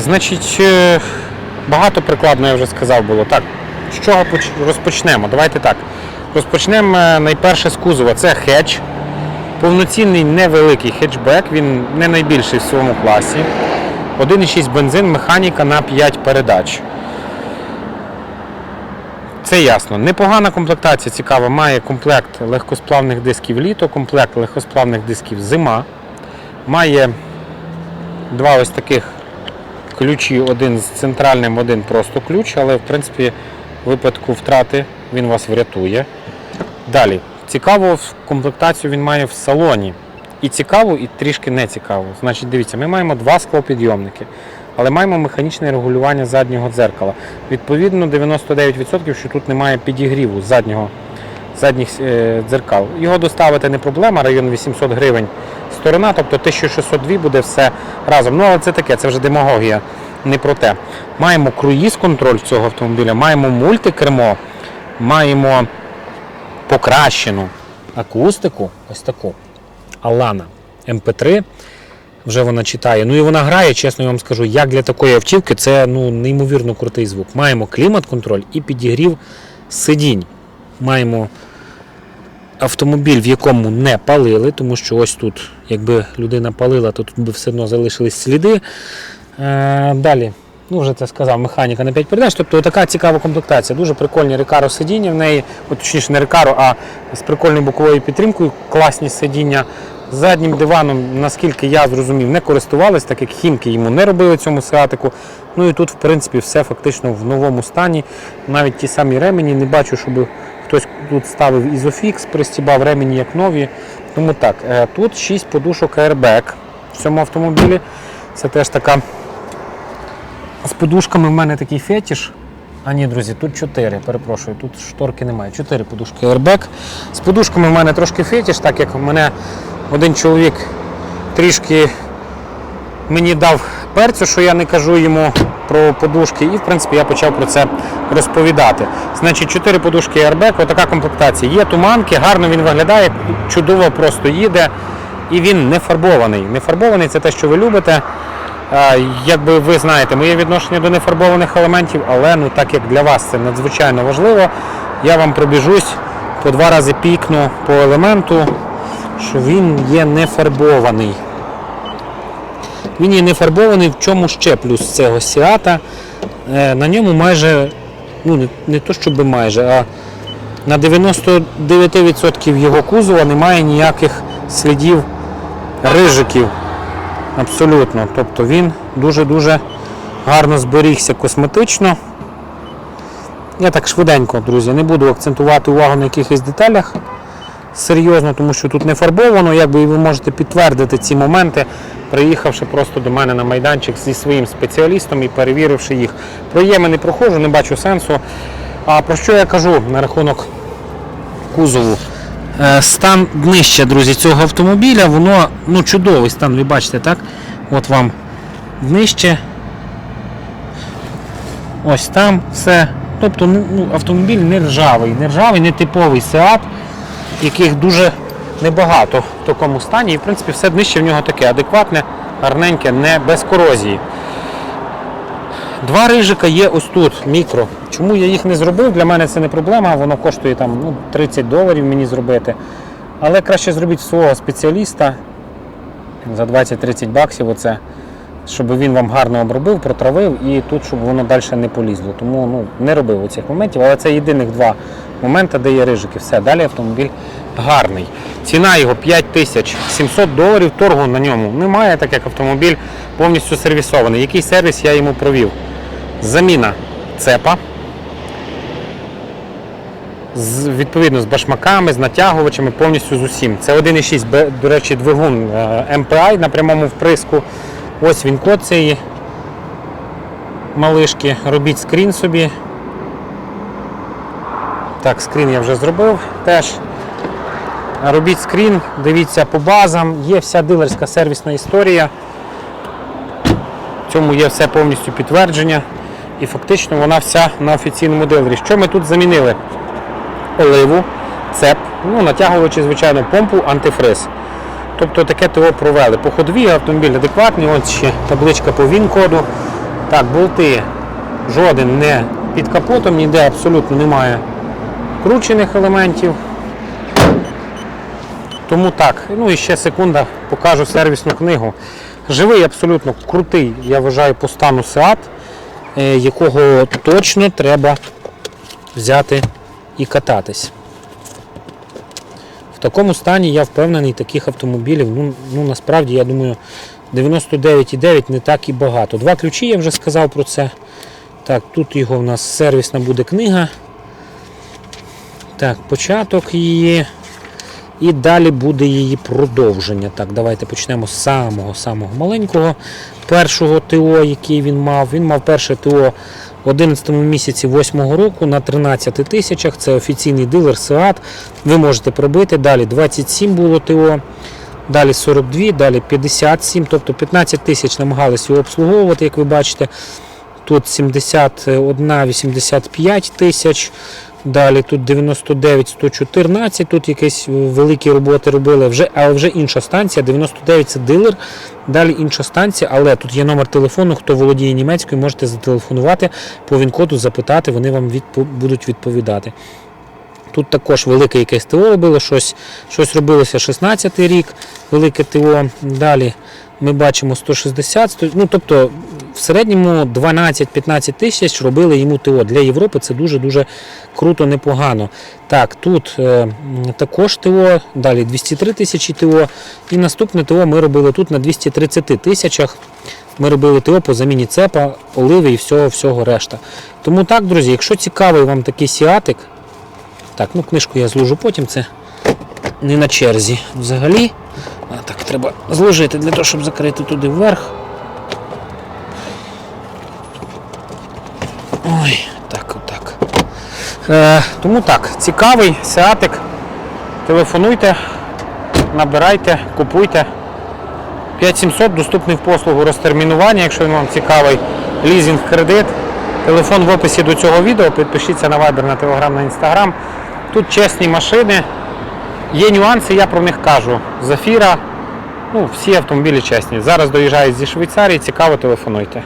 значить, е, багато прикладно я вже сказав було. Так, з чого розпочнемо? Давайте так. Розпочнемо е, найперше з кузова. Це хедж. Повноцінний невеликий хетчбек, він не найбільший в своєму класі. 1,6 бензин, механіка на 5 передач. Це ясно. Непогана комплектація цікава. Має комплект легкосплавних дисків літо, комплект легкосплавних дисків зима. Має два ось таких ключі, один з центральним, один просто ключ, але в принципі в випадку втрати він вас врятує. Далі, цікаво комплектацію він має в салоні. І цікаво, і трішки не цікаво. Значить, дивіться, ми маємо два склопідйомники, але маємо механічне регулювання заднього дзеркала. Відповідно, 99% що тут немає підігріву заднього, задніх е, дзеркал. Його доставити не проблема, район 800 гривень сторона, тобто 1602 буде все разом. Ну, але це таке, це вже демагогія, не про те. Маємо круїз-контроль цього автомобіля, маємо мультикермо, маємо покращену акустику, ось таку. Алана MP3. Вже вона читає. Ну і вона грає, чесно я вам скажу, як для такої автівки, це ну, неймовірно крутий звук. Маємо клімат-контроль і підігрів сидінь. Маємо автомобіль, в якому не палили, тому що ось тут, якби людина палила, то тут би все одно залишились сліди. Е, далі, ну вже це сказав, механіка на 5 передач. Тобто така цікава комплектація. Дуже прикольні рекаро сидіння в неї, от, точніше не рекаро, а з прикольною боковою підтримкою, класні сидіння. Заднім диваном, наскільки я зрозумів, не користувались, так як хімки йому не робили цьому сеатику. Ну і тут, в принципі, все фактично в новому стані. Навіть ті самі ремені, не бачу, щоб хтось тут ставив ізофікс, пристібав ремені як нові. Тому так, е, тут 6 подушок airbag в цьому автомобілі. Це теж така з подушками в мене такий фетіш. А ні, друзі, тут 4, перепрошую, тут шторки немає. 4 подушки airbag. З подушками в мене трошки фетіш, так як мене один чоловік трішки мені дав перцю, що я не кажу йому про подушки, і в принципі я почав про це розповідати. Значить, 4 подушки airbag, отака комплектація. Є туманки, гарно він виглядає, чудово просто їде. І він не фарбований. Не фарбований це те, що ви любите. Якби ви знаєте, моє відношення до нефарбованих елементів, але ну так як для вас це надзвичайно важливо, я вам пробіжусь по два рази пікну по елементу, що він є не фарбований. Він є не фарбований, в чому ще плюс цього сіата. Е, На ньому майже, ну не, не то щоб майже, а на 99% його кузова немає ніяких слідів рижиків. Абсолютно. Тобто він дуже-дуже гарно зберігся косметично. Я так швиденько, друзі, не буду акцентувати увагу на якихось деталях серйозно, тому що тут не фарбовано, якби і ви можете підтвердити ці моменти, приїхавши просто до мене на майданчик зі своїм спеціалістом і перевіривши їх. Про єми не проходжу, не бачу сенсу. А про що я кажу на рахунок кузову? Е, Стан днища, друзі, цього автомобіля, воно ну, чудовий стан, ви бачите, так? От вам днище. Ось там все. Тобто ну, ну, автомобіль не ржавий, не ржавий, не типовий Seat, яких дуже небагато в такому стані. І в принципі все днище в нього таке адекватне, гарненьке, не без корозії. Два рижика є ось тут, мікро. Чому я їх не зробив? Для мене це не проблема, воно коштує там ну, 30 доларів мені зробити. Але краще зробіть свого спеціаліста за 20-30 баксів, оце, щоб він вам гарно обробив, протравив і тут, щоб воно далі не полізло. Тому ну, не робив оцих моментів, але це єдиних два моменти, де є рижики. Все, далі автомобіль гарний. Ціна його 5700 доларів, торгу на ньому немає, так як автомобіль повністю сервісований. Який сервіс я йому провів? Заміна цепа. З, відповідно з башмаками, з натягувачами, повністю з усім. Це 1,6, до речі, двигун е, MPI на прямому вприску. Ось він код цієї малишки. Робіть скрін собі. Так, скрін я вже зробив теж. Робіть скрін, дивіться по базам, є вся дилерська сервісна історія. В цьому є все повністю підтвердження. І фактично вона вся на офіційному дилері. Що ми тут замінили? Оливу, цеп, ну, натягувачі, звичайно, помпу, антифриз. Тобто таке ТО провели. По ходові автомобіль адекватний, ось ще табличка по ВІН-коду. Так, болти жоден не під капотом, ніде абсолютно немає кручених елементів. Тому так, ну і ще секунда, покажу сервісну книгу. Живий абсолютно крутий, я вважаю, по стану Seat, е, якого точно треба взяти і кататись. В такому стані я впевнений, таких автомобілів, ну, ну насправді, я думаю, 99,9 не так і багато. Два ключі, я вже сказав про це. Так, тут його в нас сервісна буде книга. Так, початок її. І далі буде її продовження. Так, давайте почнемо з самого-самого маленького першого ТО, який він мав. Він мав перше ТО в 11 місяці 8 року на 13 тисячах. Це офіційний дилер SEAT. Ви можете пробити. Далі 27 було ТО. Далі 42, далі 57, тобто 15 тисяч намагалися його обслуговувати, як ви бачите. Тут 71, 85 тисяч. Далі тут 99, 114, тут якісь великі роботи робили, вже, але вже інша станція. 99 це дилер, далі інша станція, але тут є номер телефону. Хто володіє німецькою, можете зателефонувати по він-коду, запитати, вони вам відпо- будуть відповідати. Тут також велике якесь ТО робило, щось, щось робилося 16 рік, велике ТО. Далі ми бачимо 160, 100, ну тобто в середньому 12-15 тисяч робили йому ТО. Для Європи це дуже-дуже круто, непогано. Так, тут е, також ТО, далі 203 тисячі ТО. І наступне ТО ми робили тут на 230 тисячах. Ми робили ТО по заміні цепа, оливи і всього, всього решта. Тому так, друзі, якщо цікавий вам такий сіатик, так, ну книжку я зложу потім, це не на черзі взагалі. А, так, треба зложити для того, щоб закрити туди вверх. Ой, так, отак. Е, тому так, цікавий сеатик. Телефонуйте, набирайте, купуйте. 5700 доступний в послугу розтермінування, якщо він вам цікавий, лізинг, кредит. Телефон в описі до цього відео. Підпишіться на Viber, на Telegram, на Instagram. Тут чесні машини. Є нюанси, я про них кажу. Зафіра. Ну, всі автомобілі чесні. Зараз доїжджають зі Швейцарії, цікаво, телефонуйте.